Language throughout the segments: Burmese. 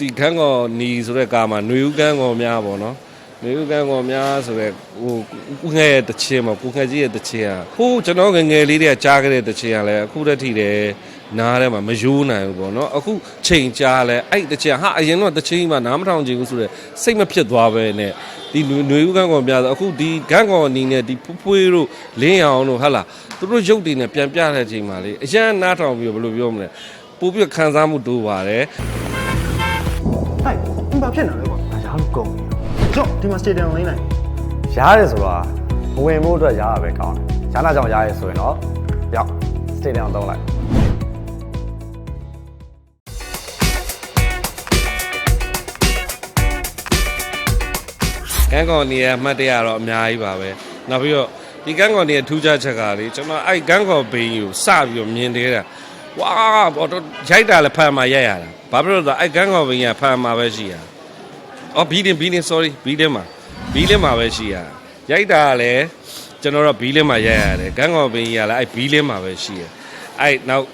ဒီခန်းကောနီဆိုတဲ့ကားမှာຫນွေဦးကန်းကောများပေါ့နော်ຫນွေဦးကန်းကောများဆိုတဲ့ဟိုကိုငှဲ့ရဲ့တချင်းပေါ့ကိုငှက်ကြီးရဲ့တချင်းอ่ะဟိုကျွန်တော်ငယ်ငယ်လေးတည်းကကြားခဲ့တဲ့တချင်းอ่ะလဲအခုတည်းထိတယ်နားထဲမှာမယိုးနိုင်ဘူးပေါ့နော်အခုချိန်ကြားလဲအဲ့တချင်းဟာအရင်တော့တချင်းကြီးမှနားမထောင်ချင်ဘူးဆိုတော့စိတ်မဖြစ်သွားပဲနဲ့ဒီຫນွေဦးကန်းကောများဆိုအခုဒီကန်းကောနီနဲ့ဒီဖွဖွေးတို့လင်းအောင်တို့ဟာလာသူတို့ရုပ်တွေနဲ့ပြန်ပြတဲ့အချိန်မှာလေအရန်နားထောင်ပြီးတော့ဘယ်လိုပြောမလဲပို့ပြီးခံစားမှုတိုးပါတယ် ဟိုက် ဘာဖြစ်နေလဲကွာငါရားလို့ကုန်ပြီကြော့ဒီမှာစတေဒီယံလိမ့်လိုက်ရားတယ်ဆိုတာမဝင်ဖို့အတွက်ရားရပဲကောင်းတယ်ရားနာကြောင့်ရားရဲဆိုရင်တော့ရောက်စတေဒီယံတော့လိုက်ကန်းကောင်နေရအမှတ်တရတော့အများကြီးပါပဲနောက်ပြီးတော့ဒီကန်းကောင်နေရထူးခြားချက်ကလေကျွန်တော်အဲ့ကန်းကောင်ဘိန်းကိုစပြီးတော့မြင်သေးတာ ဝါဘောတော့ရိုက်တာလည်းဖန်မှာရိုက်ရတာဘာဖြစ်လို့လဲဆိုတော့အဲ့ကန်းကောင်ဘိန်းကဖန်မှာပဲရှိရအော်ဘီလင်းဘီလင်း sorry ဘီလင်းမှာဘီလင်းမှာပဲရှိရရိုက်တာကလည်းကျွန်တော်တို့ဘီလင်းမှာရိုက်ရတယ်ကန်းကောင်ဘိန်းကြီးကလည်းအဲ့ဘီလင်းမှာပဲရှိရအဲ့နောက်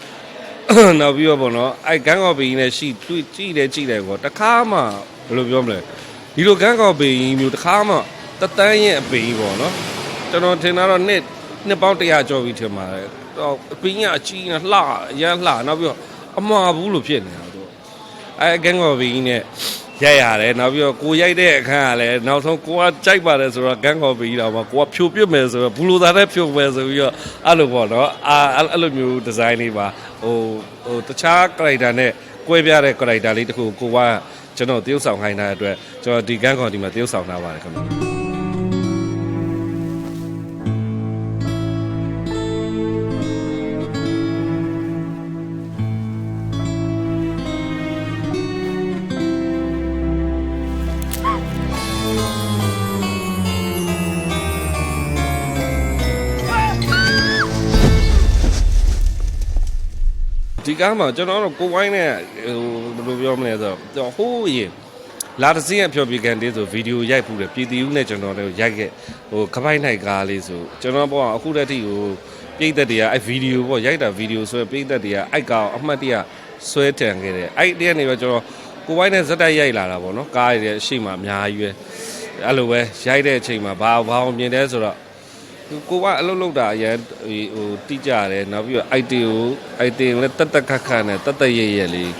နောက်ပြီးတော့ပေါ့နော်အဲ့ကန်းကောက်ပင်ကြီးနဲ့ရှိတွေ့ကြည့်တယ်ကြည့်တယ်ကောတခါမှဘယ်လိုပြောမလဲဒီလိုကန်းကောက်ပင်ကြီးမျိုးတခါမှတတန်းရဲ့အပင်ကြီးပေါ့နော်ကျွန်တော်ထင်တာတော့နှစ်နှစ်ပေါင်း100ကျော်ပြီထင်ပါတယ်တော့ အပင်ကြီးအကြီးနဲ့လှအရမ်းလှနောက်ပြီးတော့အမှားဘူးလို့ဖြစ်နေတာသူအဲ့ကန်းကောက်ပင်ကြီးနဲ့ရိုက်ရတယ်နောက်ပြီးတော့ကိုရိုက်တဲ့အခန်းကလည်းနောက်ဆုံးကိုကကြိုက်ပါတယ်ဆိုတော့ကန်းကော်ပီတော့မှကိုကဖြိုပြစ်မယ်ဆိုတော့ဘူးလိုသားနဲ့ဖြိုမယ်ဆိုပြီးတော့အဲ့လိုပေါ့နော်အာအဲ့လိုမျိုးဒီဇိုင်းလေးပါဟိုဟိုတခြား character နဲ့ကွဲပြားတဲ့ character လေးတစ်ခုကိုကကျွန်တော်တရုပ်ဆောင်ခိုင်းတဲ့အတွက်ကျွန်တော်ဒီကန်းကော်ဒီမှာတရုပ်ဆောင်ထားပါတယ်ခင်ဗျာ ဒီကားမှာကျွန်တော်တို့ကိုဝိုင်းနဲ့ဟိုဘယ်လိုပြောမလဲဆိုတော့ဟိုးရင်လာတစင်းအဖျော်ပြကန်လေးဆိုဗီဒီယိုရိုက်ဖူးတယ်ပြည်တီဦးနဲ့ကျွန်တော်တို့ရိုက်ခဲ့ဟိုခပိုက်နိုင်ကားလေးဆိုကျွန်တော်ပေါ့အခုတည်းထိဟိုပြည်သက်တွေကအဲ့ဗီဒီယိုပေါ့ရိုက်တာဗီဒီယိုဆွဲပြည်သက်တွေကအဲ့ကောင်အမှတ်တရဆွဲတန်ခဲ့တယ်အဲ့တည်းကနေပဲကျွန်တော်ကိုဝိုင်းနဲ့ဇက်တိုက်ရိုက်လာတာပေါ့နော်ကားရည်အရှိမှအများကြီးပဲအဲ့လိုပဲရိုက်တဲ့အချိန်မှာဘာဘာအောင်မြင်တယ်ဆိုတော့ ကိုကအလုပ်လုပ်တာအရင်ဟိုတိကြတယ်နောက်ပြီးတော့ IT ကို IT ကိုလည်းတက်တက်ခတ်ခတ်နဲ့တက်တက်ရဲရဲလေး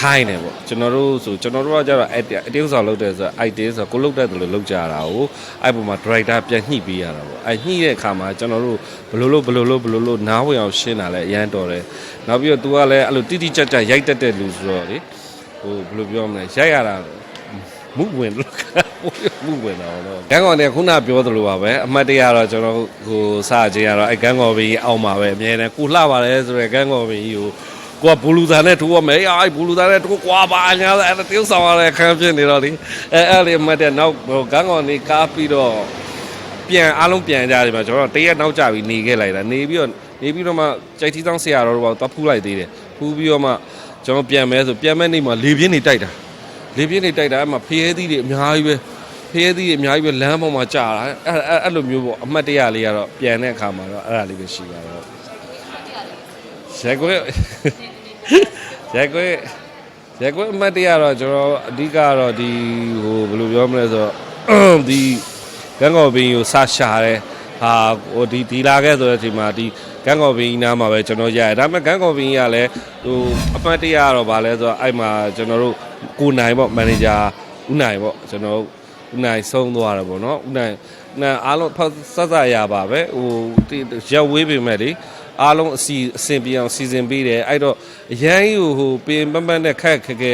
ခိုင်းတယ်ပေါ့ကျွန်တော်တို့ဆိုကျွန်တော်တို့ကကြတော့ IT အတင်းဆောင်လုပ်တယ်ဆိုတော့ IT ဆိုကိုလုပ်တတ်တယ်လို့လုပ်ကြတာကိုအဲ့ပုံမှာ director ပြန်ညှိပေးရတာပေါ့အဲ့ညှိတဲ့အခါမှာကျွန်တော်တို့ဘယ်လိုလုပ်ဘယ်လိုလုပ်ဘယ်လိုလုပ်နားဝင်အောင်ရှင်းတာလဲအရန်တော်တယ်နောက်ပြီးတော့ तू ကလည်းအဲ့လိုတိတိကျကျရိုက်တတ်တဲ့လူဆိုတော့လေဟိုဘယ်လိုပြောမလဲရိုက်ရတာမှုဝင်လို့ မှုဝင်တော့တော့ကန်းကောင်เนี่ยခုနပြောသလိုပါပဲအမှတ်တရတော့ကျွန်တော်ဟိုစချင်းကတော့အဲကန်းကောင်ဘကြီးအောက်မှာပဲအမြဲတမ်းကိုလှပါတယ်ဆိုရယ်ကန်းကောင်ဘကြီးကိုကိုကဘူလူသားနဲ့ထိုးရမယ်အေးအဲ့ဘူလူသားနဲ့ထိုးကွာပါညာအဲ့ဒါတယောက်ဆောင်ရတဲ့ခံဖြစ်နေတော့လေအဲအဲ့လေးအမှတ်တဲ့နောက်ဟိုကန်းကောင်နေကားပြီးတော့ပြန်အားလုံးပြန်ကြတယ်မှာကျွန်တော်တရက်နောက်ကြပြီးနေခဲ့လိုက်တာနေပြီးတော့နေပြီးတော့မှကြိုက်ထီးဆောင်ဆရာတော်တို့ကဖူးလိုက်သေးတယ်ဖူးပြီးတော့မှကျွန်တော်ပြန်မဲဆိုပြန်မဲနေမှာလေပြင်းနေတိုက်တာ လေပြင်းနေတိုက်တာအဲ့မှာဖျဲသီးတွေအများကြီးပဲ ဖျဲသီးတွေအများကြီးပဲလမ်းပေါ်မှာကြာတာအဲ့အဲ့အဲ့လိုမျိုးပေါ့အမှတ်တရလေးကတော့ပြန်တဲ့အခါမှာတော့အဲ့ဒါလေးပဲရှိပါတော့ရက်ကွက်ရက်ကွက်ရက်ကွက်အမှတ်တရတော့ကျွန်တော်အဓိကကတော့ဒီဟိုဘယ်လိုပြောမလဲဆိုတော့ဒီကန်းကော်ဘင်းကိုစရှာတယ်ဟာဟိုဒီဒီလာခဲ့ဆိုတဲ့အချိန်မှာဒီကန်းကော်ဘင်းနားမှာပဲကျွန်တော်ရရတယ်ဒါပေမဲ့ကန်းကော်ဘင်းကလည်းဟိုအမှတ်တရတော့ဗာလဲဆိုတော့အဲ့မှာကျွန်တော်တို့ကိုနိုင်ပေါ့မန်နေဂျာဦးနိုင်ပေါ့ကျွန်တော် ဦးနိုင်ဆုံးသွားတယ်ပေါ့နော်ဦးနိုင်နာအားလုံးဆက်ဆက်ရပါပဲဟိုရက်ဝေးပေမဲ့လေအားလုံးအစီအစဉ်ပြေအောင်စီစဉ်ပေးတယ်အဲ့တော့အရန်ကြီးကိုဟိုပင်ပန်းပန်းနဲ့ခက်ခက်ခဲ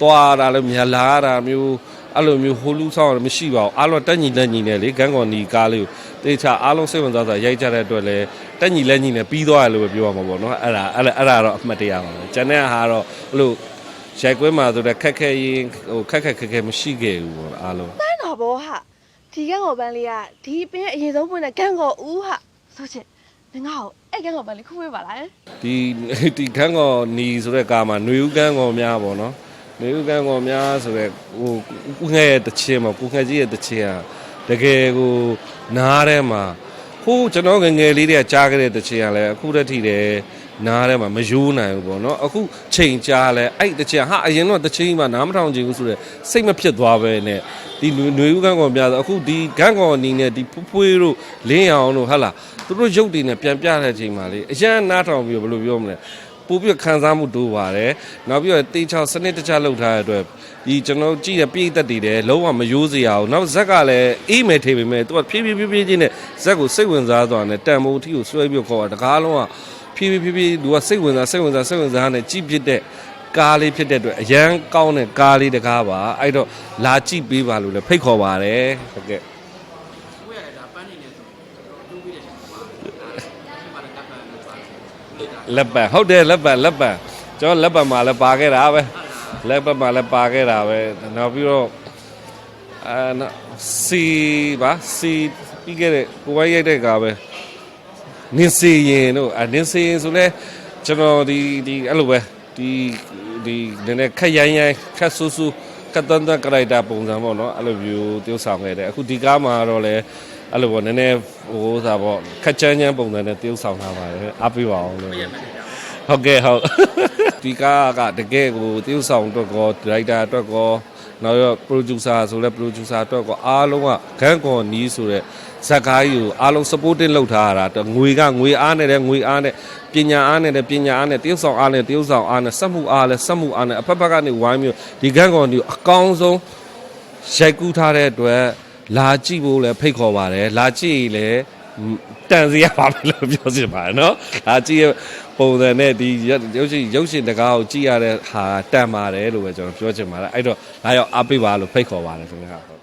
သွားတာလည်းများလာတာမျိုးအဲ့လိုမျိုးဟိုလူဆောင်ရမရှိပါဘူးအားလုံးတက်ညီလက်ညီနဲ့လေဂန်းကော်နီကားလေးကိုတေချာအားလုံးစိတ်ဝင်စားစားရိုက်ကြတဲ့အတွက်လည်းတက်ညီလက်ညီနဲ့ပြီးသွားတယ်လို့ပဲပြောရမှာပေါ့နော်အဲ့ဒါအဲ့ဒါအဲ့ဒါတော့အမှတ်တရပါပဲကျန်တဲ့ဟာတော့အဲ့လိုရိုက်ကွဲမှာဆိုတော့ခက်ခဲရင်ဟိုခက်ခက်ခက်ခဲမရှိခဲ့ဘူးပေါ့အားလုံးတန်းတော် ဘောဟာဒီကန်းကော်ပန်းလေးကဒီပင်ရဲ့အရင်ဆုံးပွင့်တဲ့ကန်းကော်ဦးဟာဆိုချင်ငငါ့ကိုအဲ့ကန်းကော်ပန်းလေးခုဝေးပါလား ဒီဒီခန်းကောနီဆိုတဲ့ကားမှာຫນွေဦးကန်းကောများပေါ့နော်ຫນွေဦးကန်းကောများဆိုတဲ့ဟိုကိုငှဲ့ရဲ့တချင်းပေါ့ကိုငှက်ကြီးရဲ့တချင်းอ่ะတကယ်ကိုနားထဲမှာ ဟိုကျွန်တော်ငယ်ငယ်လေးတည်းကကြားခဲ့တဲ့တချင်းอ่ะလဲအခုတည်းထိတယ် နားထဲမှာမယိုးနိုင်ဘူးပေါ့နော်အခုချိန်ကြားလဲအဲ့တချင်ဟာအရင်တော့တချင်းမှနားမထောင်ချင်ဘူးဆိုတော့စိတ်မဖြစ်သွားပဲနဲ့ဒီຫນွေဦးကန်းကောင်ပြဆိုအခုဒီကန်းကောင်အနေနဲ့ဒီဖွဖွေးတို့လင်းအောင်တို့ဟာလာသူတို့ရုပ်တွေနဲ့ပြန်ပြတဲ့အချိန်မှာလေအရန်နားထောင်ပြီးဘယ်လိုပြောမလဲ ပို့ပြီးခံစားမှုတိုးပါတယ်နောက်ပြီးတော့တေချောက်စနစ်တကျလုပ်ထားတဲ့အတွက်ဒီကျွန်တော်ကြည့်တဲ့ပြည်သက်တွေလည်းလုံးဝမယိုးစရာဘူးနောက်ဇက်ကလည်းအေးမယ်ထေပေမဲ့သူကဖြည်းဖြည်းဖြည်းဖြည်းချင်းနဲ့ဇက်ကိုစိတ်ဝင်စားသွားတယ်တန်ဖိုးအထီကိုဆွဲပြီးခေါ်တာတကားလုံးကဖြည်းဖြည်းဖြည်းဖြည်းလူကစိတ်ဝင်စားစိတ်ဝင်စားစိတ်ဝင်စားနဲ့ကြည့်ဖြစ်တဲ့ကားလေးဖြစ်တဲ့အတွက်အရန်ကောင်းတဲ့ကားလေးတကားပါအဲ့တော့လာကြည့်ပေးပါလို့လည်းဖိတ်ခေါ်ပါတယ်ဟုတ်ကဲ့ လက်ပံဟုတ်တယ်လက်ပံလက်ပံကျွန်တော်လက်ပံမှာလည်းပါခဲ့တာပဲလက်ပံမှာလည်းပါခဲ့တာပဲနောက်ပြီးတော့အာနော်စီပါစီပြီးခဲ့တဲ့ကိုဝိုင်းရိုက်တဲ့ကားပဲနင်းစေရင်တို့အနင်းစေရင်ဆိုလဲကျွန်တော်ဒီဒီအဲ့လိုပဲဒီဒီနည်းနည်းခက်ရိုင်းရိုင်းခက်ဆူဆူခ က်တန်တန်ကရိုက်တာပုံစံပေါ့နော်အဲ့လိုမျိုး tiêu ဆောင်ခဲ့တယ်အခုဒီကားမှာတော့လဲအဲ့လိုပေါ့နည်းနည်းဟိုစားပေါ့ခက်ချမ်းချမ်းပုံစံနဲ့ tiêu ဆောင်ထားပါတယ်အားပေးပါအောင်လို့ဟုတ်ကဲ့ဟုတ် ဒီကားကတကယ်ကို tiêu ဆောင်အတွက်ကောဒါရိုက်တာအတွက်ကောနောက်ရော producer ဆိုလဲ producer အတွက်ကောအားလုံးကခန်းကော်နီးဆိုတဲ့ဇက်ကားကြီးကိုအားလုံး supporting လုပ်ထားရတာတော့ငွေကငွေအားနဲ့တယ်ငွေအားနဲ့ပညာအားနဲ့တယ်ပညာအားနဲ့တရုပ်ဆောင်အားနဲ့တရုပ်ဆောင်အားနဲ့စက်မှုအားနဲ့စက်မှုအားနဲ့အဖက်ဖက်ကနေဝိုင်းမျိုးဒီကန်းကောင်ဒီအကောင်းဆုံးရိုက်ကူးထားတဲ့အတွက်လာကြည့်ဖို့လည်းဖိတ်ခေါ်ပါတယ်လာကြည့်ရင်လည်းတန်စီရပါမယ်လို့ပြောချင်ပါတယ်နော်လာကြည့်ရ ပုံစံနဲ့ဒီရုပ်ရှင်ရုပ်ရှင်တကားကိုကြည့်ရတဲ့ဟာတန်ပါတယ်လို့ပဲကျွန်တော်ပြောချင်ပါတယ်အဲ့တော့လာရောက်အားပေးပါလို့ဖိတ်ခေါ်ပါတယ်ခင်ဗျာ